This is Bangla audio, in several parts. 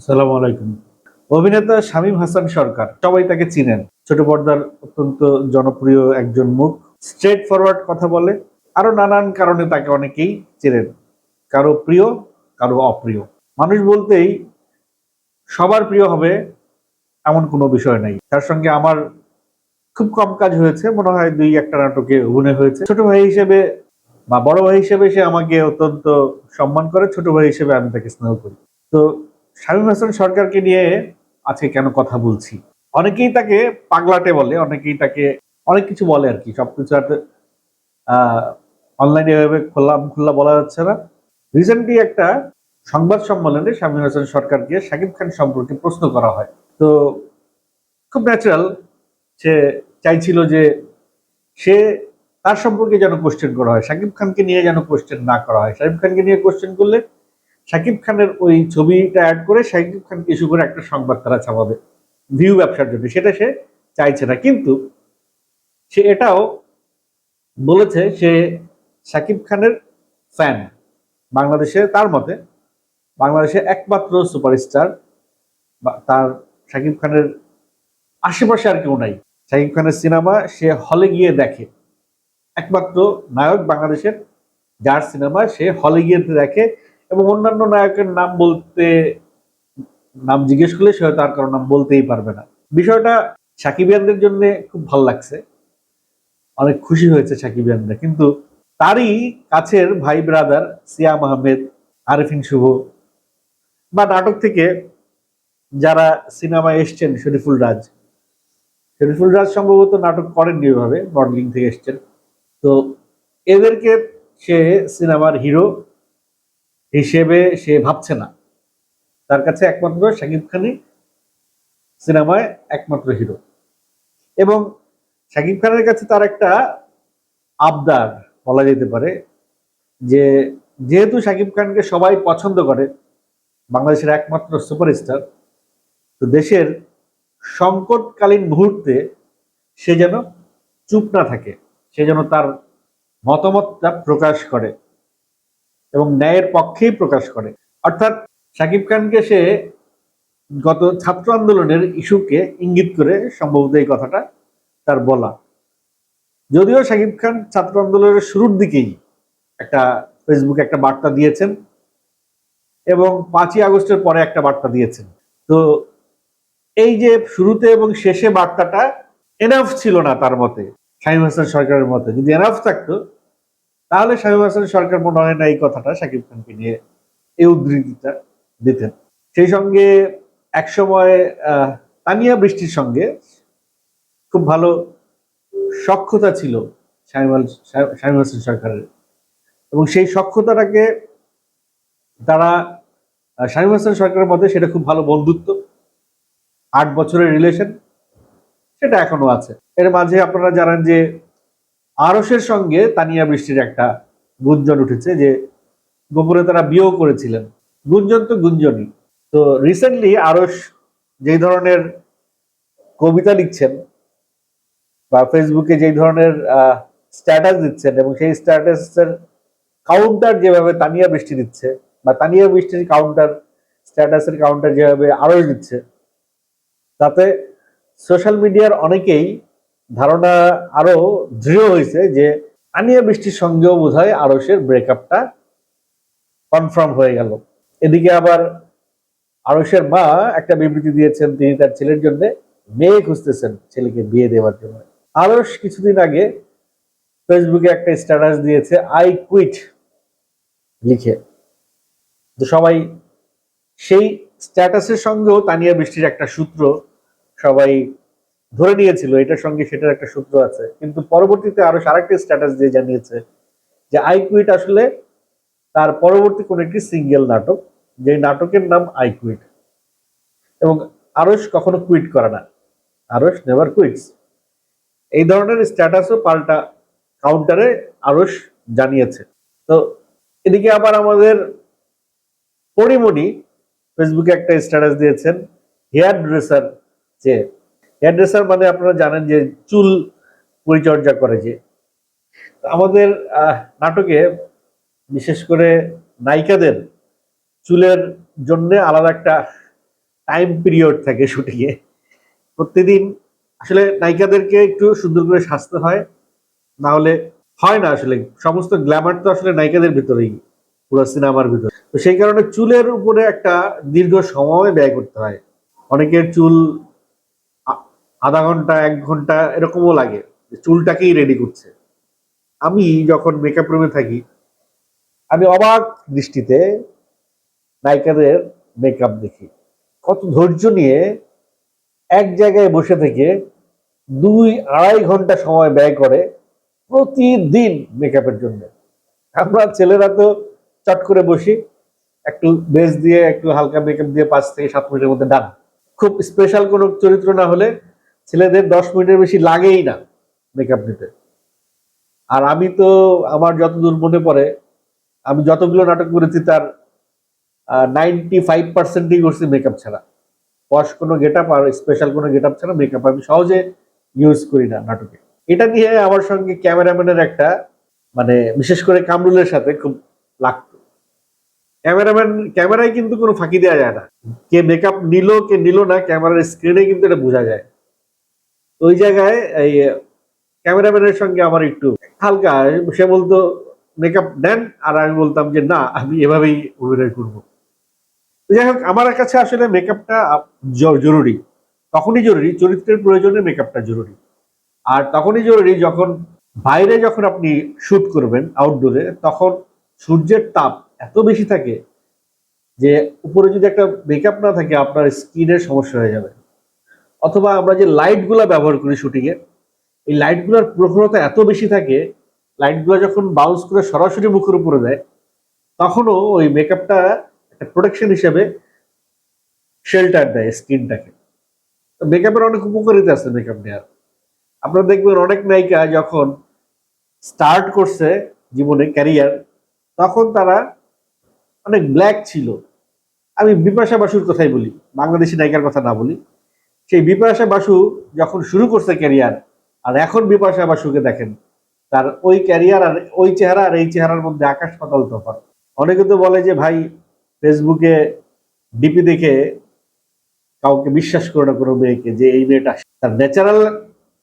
আসসালামু আলাইকুম। অভিনেতা শামীম হাসান সরকার, সবাই তাকে চিনেন। ছোট পর্দার অত্যন্ত জনপ্রিয় একজন মুখ। স্ট্রেট ফরওয়ার্ড কথা বলে, আরও নানান কারণে তাকে অনেকেই চেনেন। কারও প্রিয়, কারও অপ্রিয়। মানুষ বলতেই সবার প্রিয় হবে এমন কোনো বিষয় নাই। তার সঙ্গে আমার খুব কম কাজ হয়েছে, মনে হয় দুই একটা নাটকে অভিনয় হয়েছে। ছোট ভাই হিসেবে বা বড় ভাই হিসেবে সে আমাকে অত্যন্ত সম্মান করে, ছোট ভাই হিসেবে আমি তাকে স্নেহ করি। তো শামীম হাসান সরকারকে নিয়ে আজকে কেন কথা বলছি? অনেকেই তাকে পাগলাটে বলে, অনেকেই তাকে, অনেক কিছু বলে আর কি। সবকিছু আর অনলাইনে এভাবে খোলা খোলা বলা যাচ্ছে না। রিসেন্টলি একটা সংবাদ সম্মেলনে শামীম হাসান সরকারকে শাকিব খান সম্পর্কে প্রশ্ন করা হয়। তো খুব ন্যাচারাল সে চাইছিল যে সে তার সম্পর্কে যেন কোশ্চেন করা হয়, শাকিব খানকে নিয়ে যেন কোশ্চেন না করা হয়। শাকিব খানকে নিয়ে কোশ্চেন করলে শাকিব খানের ওই ছবিটা অ্যাড করে শাকিব খানকে ইস্যু করে একটা সংবাদ তারা ছাপাবে। ভিউ ব্যবসার জন্য। সেটা সে চাইছে না। কিন্তু সে এটাও বলেছে সে শাকিব খানের ফ্যান বাংলাদেশে তার মতে বাংলাদেশে একমাত্র সুপারস্টার বা তার শাকিব খানের আশেপাশে আর কেউ নাই। শাকিব খানের সিনেমা সে হলে গিয়ে দেখে। একমাত্র নায়ক বাংলাদেশের, যার সিনেমা সে হলে গিয়ে দেখে। এবং অন্যান্য নায়কের নাম বলতে, নাম জিজ্ঞেস করলে সে হয়তো আর কারও নাম বলতেই পারবে না। বিষয়টা সাকিবিয়ানদের জন্য খুব ভালো লাগছে। অনেক খুশি হয়েছে সাকিবিয়ানরা কিন্তু তারই কাছের ভাই ব্রাদার সিয়াম আহমেদ, আরিফিন শুভ, বা নাটক থেকে যারা সিনেমায় এসছেন শরীফুল রাজ। শরীফুল রাজ সম্ভবত নাটক করেননি ওইভাবে, মডেলিং থেকে এসছেন। তো এদেরকে সে সিনেমার হিরো হিসেবে সে ভাবছে না। তার কাছে একমাত্র শাকিব খানই সিনেমায় একমাত্র হিরো। এবং শাকিব খানের কাছে তার একটা আবদার বলা যেতে পারে যে, যেহেতু শাকিব খানকে সবাই পছন্দ করে, বাংলাদেশের একমাত্র সুপারস্টার, তো দেশের সংকটকালীন মুহূর্তে সে যেন চুপ না থাকে, সে যেন তার মতামতটা প্রকাশ করে। এবং ন্যায়ের পক্ষেই প্রকাশ করে। অর্থাৎ শাকিব খানকে সে গত ছাত্র আন্দোলনের ইস্যুকে ইঙ্গিত করে সম্ভবত এই কথাটা তার বলা। যদিও শাকিব খান ছাত্র আন্দোলনের শুরুর দিকেই একটা ফেসবুকে একটা বার্তা দিয়েছেন এবং পাঁচই আগস্টের পরে একটা বার্তা দিয়েছেন। তো এই যে শুরুতে এবং শেষে বার্তাটা এনাফ ছিল না তার মতে শামীম হাসান সরকারের মতে। যদি এনাফ থাকতো তাহলে শামীম হাসান সরকার মনে হয় না এই কথাটা শাকিব খানকে নিয়ে এই উদ্ধৃতিটা দিতেন। সেই সঙ্গে একসময় তানিয়া বৃষ্টির সঙ্গে খুব ভালো সক্ষতা ছিল শামীম হাসান সরকারের। এবং সেই সক্ষতাটাকে তারা শামীম হাসান সরকারের মধ্যে সেটা খুব ভালো বন্ধুত্ব, আট বছরের রিলেশন, সেটা এখনও আছে। এর মাঝে আপনারা জানেন যে আরসের সঙ্গে তানিয়া বৃষ্টির একটা গুঞ্জন উঠেছে যে গোপনে তারা বিয়েও করেছিলেন। গুঞ্জন তো গুঞ্জনই। তো রিসেন্টলি আরস যেই ধরনের কবিতা লিখছেন বা ফেসবুকে যেই ধরনের স্ট্যাটাস দিচ্ছেন এবং সেই স্ট্যাটাসের কাউন্টার যেভাবে তানিয়া বৃষ্টি দিচ্ছে বা তানিয়া বৃষ্টির কাউন্টার স্ট্যাটাসের কাউন্টার যেভাবে আরস দিচ্ছে, তাতে সোশ্যাল মিডিয়ার অনেকেই ধারণা আরও দৃঢ় হয়েছে যে আনিয়া বৃষ্টির সঙ্গেও বোধ হয় আরসের ব্রেকআপটা কনফার্ম হয়ে গেল। এদিকে আবার আরসের মা একটা বিবৃতি দিয়েছেন, তিনি তার ছেলের জন্য মেয়ে খুঁজতেছেন ছেলেকে বিয়ে দেওয়ার জন্য। আরস কিছুদিন আগে ফেসবুকে একটা স্ট্যাটাস দিয়েছে আই কুইট লিখে। তো সবাই সেই স্ট্যাটাসের সঙ্গেও তানিয়া বৃষ্টির একটা সূত্র সবাই ধরে নিয়েছিল, এটার সঙ্গে সেটার একটা সূত্র আছে। কিন্তু পরবর্তীতে আরও আরেকটি স্ট্যাটাস দিয়ে জানিয়েছে যে আই কুইট আসলে তার পরবর্তী কোন একটি সিঙ্গেল নাটক যে নাটকের নাম আই কুইট এবং আরস কখনো কুইট করে না। আরস নেভার কুইটস এই ধরনের স্ট্যাটাসও পাল্টা কাউন্টারে আরস জানিয়েছে। তো এদিকে আবার আমাদের পরিমণি ফেসবুকে একটা স্ট্যাটাস দিয়েছেন হেয়ার ড্রেসার যে হেয়ার ড্রেসার মানে আপনারা জানেন যে চুল পরিচর্যা করে যে। আমাদের নাটকে বিশেষ করে নায়িকাদের চুলের জন্য আলাদা একটা টাইম পিরিয়ড থাকে শুটিংয়ে। প্রতিদিন আসলে নায়িকাদেরকে একটু সুন্দর করে সাজতে হয় না হলে হয় না আসলে। সমস্ত গ্ল্যামার তো আসলে নায়িকাদের ভিতরেই, পুরো সিনেমার ভিতরে। তো সেই কারণে চুলের উপরে একটা দীর্ঘ সময় ব্যয় করতে হয়। অনেকের চুল আধা ঘণ্টা, এক ঘণ্টা এরকমও লাগে চুলটাকেই রেডি করছে। আমি যখন মেকআপ রুমে থাকি, আমি অবাক দৃষ্টিতে নায়িকাদের মেকআপ দেখি। কত ধৈর্য নিয়ে এক জায়গায় বসে থেকে দুই, আড়াই ঘণ্টা সময় ব্যয় করে প্রতিদিন মেকআপের জন্য। আমরা ছেলেরা তো চট করে বসি, একটু বেস দিয়ে, একটু হালকা মেকআপ দিয়ে পাঁচ থেকে সাত মিনিটের মধ্যে ডান খুব স্পেশাল কোনো চরিত্র না হলে ছেলেদের দশ মিনিটের বেশি লাগেই না মেকআপ নিতে। আর আমি তো আমার যতদূর মনে পড়ে, আমি যতগুলো নাটক করেছি তার নাইনটি ফাইভ পার্সেন্টই করছি মেকআপ ছাড়া। পশ কোনো গেট আপ আর স্পেশাল কোনো গেট আপ ছাড়া মেকআপ আমি সহজে ইউজ করি না নাটকে। এটা নিয়ে আমার সঙ্গে ক্যামেরাম্যানের একটা মানে বিশেষ করে কামরুলের সাথে খুব লাগতো। ক্যামেরাম্যান, ক্যামেরায় কিন্তু কোনো ফাঁকি দেওয়া যায় না। কে মেকআপ নিল, কে নিল না, ক্যামেরার স্ক্রিনে কিন্তু এটা বোঝা যায়। ওই জায়গায় এই ক্যামেরাম্যানের সঙ্গে আমার একটু হালকা, সে বলতো মেকআপ দেন? আর আমি বলতাম যে, না, আমি এভাবেই অভিনয় করব। যাই হোক, আমার কাছে আসলে মেকআপটা জরুরি। তখনই জরুরি, চরিত্রের প্রয়োজনে মেকআপটা জরুরি। আর তখনই জরুরি যখন বাইরে যখন আপনি শুট করবেন আউটডোরে তখন সূর্যের তাপ এত বেশি থাকে যে, উপরে যদি একটা মেকআপ না থাকে, আপনার স্কিনের সমস্যা হয়ে যাবে। অথবা আমরা যে লাইটগুলো ব্যবহার করি শুটিংয়ে এই লাইটগুলোর প্রখরতা এত বেশি থাকে লাইটগুলো যখন বাউন্স করে সরাসরি মুখের উপরে দেয়, তখনও ওই মেকআপটা একটা প্রোটেকশন হিসেবে শেল্টার দেয় স্কিনটাকে মেকআপের অনেক উপকারিতা আছে মেকআপ নেওয়ার আপনারা দেখবেন অনেক নায়িকা যখন স্টার্ট করছে জীবনে ক্যারিয়ার তখন তারা অনেক ব্ল্যাক ছিল। আমি বিপাশা বাসুর কথাই বলি, বাংলাদেশি নায়িকার কথা না বলি। সেই বিপাশা বাসু যখন শুরু করছে ক্যারিয়ার, আর এখন বিপাশা বাসুকে দেখেন, তার ওই ক্যারিয়ার আর ওই চেহারা আর এই চেহারার মধ্যে আকাশ পাতাল তফাৎ। অনেকে তো বলে যে, ভাই ফেসবুকে ডিপি দেখে কাউকে বিশ্বাস করো না কোনো মেয়েকে, যে এই মেয়েটা তার ন্যাচারাল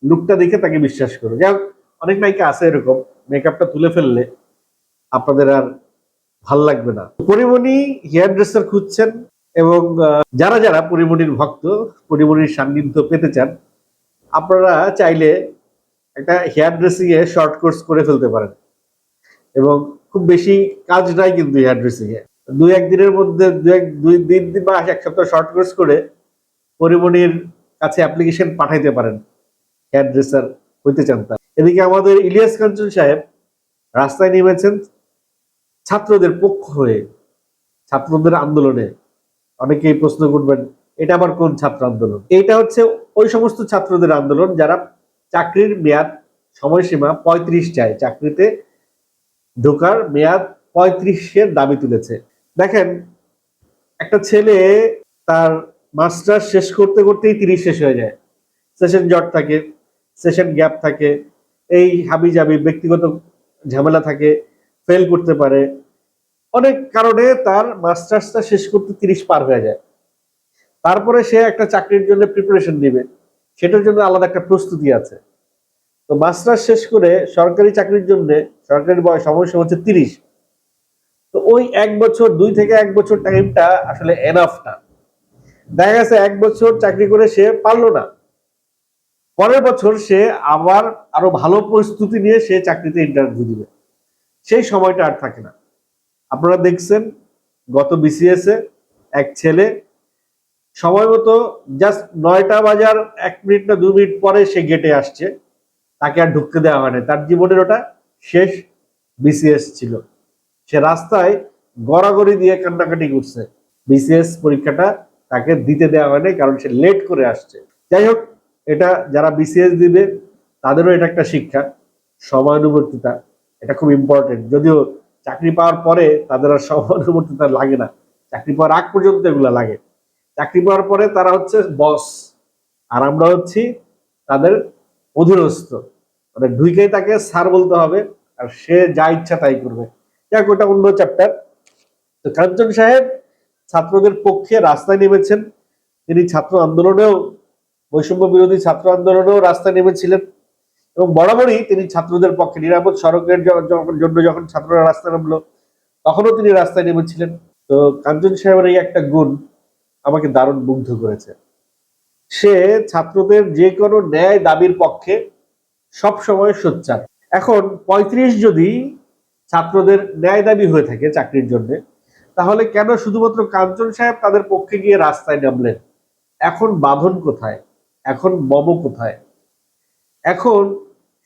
লুকটা দেখে তাকে বিশ্বাস করো। যাই হোক, অনেক নায়িকা আছে এরকম মেকআপটা তুলে ফেললে আপনাদের আর ভালো লাগবে না। পরিমণি হেয়ার ড্রেসার খুঁজছেন এবং যারা যারা পরিমণির ভক্ত পরিমণির সান্নিধ্য পেতে চান, আপনারা চাইলে একটা হেয়ার ড্রেসিং এ শর্ট কোর্স করে ফেলতে পারেন। এবং খুব বেশি কাজ নাই কিন্তু হেয়ার ড্রেসিং এ। দুই একদিনের মধ্যে, দু এক, দুই দিন দিন বা এক সপ্তাহ শর্ট কোর্স করে পরিমণির কাছে অ্যাপ্লিকেশন পাঠাইতে পারেন, হেয়ার ড্রেসার হইতে চান তার। এদিকে আমাদের ইলিয়াস কাঞ্চন সাহেব রাস্তায় নেমেছেন, ছাত্রদের পক্ষ হয়ে, ছাত্রদের আন্দোলনে অনেকেই প্রশ্ন করবেন, এটা আবার কোন ছাত্র আন্দোলন? এটা হচ্ছে ওই সমস্ত ছাত্রদের আন্দোলন যারা চাকরির মেয়াদ সময়সীমা পঁয়ত্রিশ চায়। চাকরিতে ঢোকার মেয়াদ পঁয়ত্রিশের দাবি তুলেছে। দেখেন, একটা ছেলে তার মাস্টার শেষ করতে করতেই তিরিশ শেষ হয়ে যায়। সেশন জট থাকে, সেশন গ্যাপ থাকে, এই হাবি জাবি ব্যক্তিগত ঝামেলা থাকে, ফেল করতে পারে অনেক কারণে তার মাস্টার্সটা শেষ করতে তিরিশ পার হয়ে যায়। তারপরে সে একটা চাকরির জন্য প্রিপারেশন দিবে সেটার জন্য আলাদা একটা প্রস্তুতি আছে। তো মাস্টার্স শেষ করে সরকারি চাকরির জন্য সরকারি বয়স সমস্যা হচ্ছে তিরিশ। তো ওই এক বছর, দুই থেকে এক বছর টাইমটা আসলে এনাফ না। দেখা গেছে এক বছর চাকরি করে সে পারল না। পরের বছর সে আবার আরও ভালো প্রস্তুতি নিয়ে সে চাকরিতে ইন্টারভিউ দিবে। সেই সময়টা আর থাকে না। আপনারা দেখছেন, গত বিসিএস এ এক ছেলে, সময় মতো জাস্ট নয়টা বাজার, এক মিনিট না দু মিনিট পরে সে গেটে আসছে। তাকে আর ঢুকতে দেওয়া হয় না তার জীবনের ওটা শেষ বিসিএস ছিল। সে রাস্তায় গড়াগড়ি দিয়ে কান্নাকাটি করছে। বিসিএস পরীক্ষাটা তাকে দিতে দেওয়া হয়নি, কারণ সে লেট করে আসছে। যাই হোক, এটা যারা বিসিএস দিবে, তাদেরও এটা একটা শিক্ষা সময়ানুবর্তিতা এটা খুব ইম্পর্টেন্ট যদিও চাকরি পাওয়ার পরে তাদের আর সময়ানুবর্তিতা লাগে না। চাকরি পাওয়ার আগ পর্যন্ত এগুলা লাগে। চাকরি পাওয়ার পরে তারা হচ্ছে বস আর আমরা হচ্ছি তাদের অধীনস্থ। মানে ঢুকেই তাকে স্যার বলতে হবে, আর সে যা ইচ্ছা তাই করবে। যাক, ওটা অন্য চ্যাপ্টার তো কাঞ্চন সাহেব ছাত্রদের পক্ষে রাস্তায় নেমেছেন। তিনি ছাত্র আন্দোলনেও, বৈষম্য বিরোধী ছাত্র আন্দোলনেও রাস্তায় নেমেছিলেন। এবং বরাবরই তিনি ছাত্রদের পক্ষে নিরাপদ সড়কের জন্য যখন ছাত্ররা রাস্তায় নামলো, তখনও তিনি রাস্তায় নেমেছিলেন। তো কাঞ্চন সাহেবের এই একটা গুণ আমাকে দারুণ মুগ্ধ করেছে। সে ছাত্রদের যে কোনো ন্যায় দাবির পক্ষে সব সময় সোচ্চার। এখন পঁয়ত্রিশ যদি ছাত্রদের ন্যায় দাবি হয়ে থাকে চাকরির জন্য, তাহলে কেন শুধুমাত্র কাঞ্চন সাহেব তাদের পক্ষে গিয়ে রাস্তায় নামলেন? এখন বাঁধন কোথায়? এখন মম কোথায়? এখন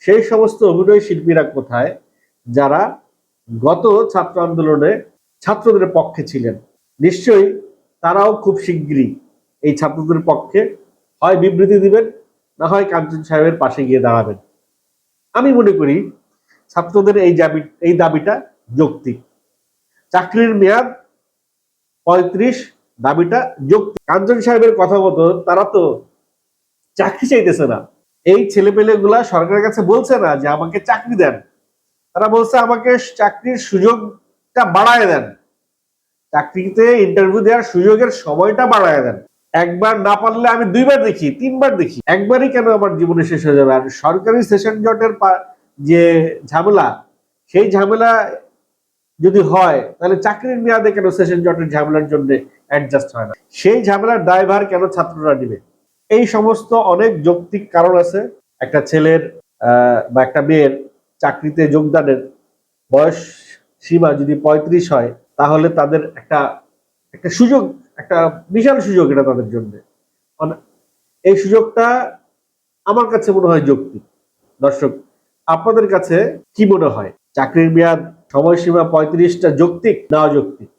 সেই সমস্ত অভিনয় শিল্পীরা কোথায়? যারা গত ছাত্র আন্দোলনে ছাত্রদের পক্ষে ছিলেন। নিশ্চয়ই তারাও খুব শিগগিরই এই ছাত্রদের পক্ষে হয় বিবৃতি দিবেন, না হয় কাঞ্চন সাহেবের পাশে গিয়ে দাঁড়াবেন। আমি মনে করি ছাত্রদের এই দাবি এই দাবিটা যৌক্তিক। চাকরির মেয়াদ পঁয়ত্রিশ, দাবিটা যৌক্তিক। কাঞ্চন সাহেবের কথা মতো তারা তো চাকরি চাইতেছে না। এই ছেলেপেলে গুলা সরকারের কাছে বলছে না যে আমাকে চাকরি দেন। তারা বলছে আমাকে চাকরির সুযোগটা বাড়ায় দেন। চাকরিতে ইন্টারভিউ দেওয়ার সুযোগের সময়টা বাড়ায় দেন। একবার না পারলে আমি দুইবার দেখি, তিনবার দেখি। একবারই কেন আমার জীবনে শেষ হয়ে যাবে? আর সরকারি সেশন জটের যে ঝামেলা, সেই ঝামেলা যদি হয়, তাহলে চাকরির মেয়াদে কেন সেশন জটের ঝামেলার জন্য অ্যাডজাস্ট হয় না? সেই ঝামেলার দায়ভার কেন ছাত্ররা নিবে? এই সমস্ত অনেক যৌক্তিক কারণ আছে। একটা ছেলের বা একটা মেয়ের চাকরিতে যোগদানের বয়স সীমা যদি পঁয়ত্রিশ হয়, তাহলে তাদের একটা একটা সুযোগ, একটা বিশাল সুযোগ এটা তাদের জন্য। অন- এই সুযোগটা আমার কাছে মনে হয় যৌক্তিক। দর্শক, আপনাদের কাছে কি মনে হয়? চাকরির মেয়াদ সময়সীমা পঁয়ত্রিশটা যৌক্তিক না অযৌক্তিক?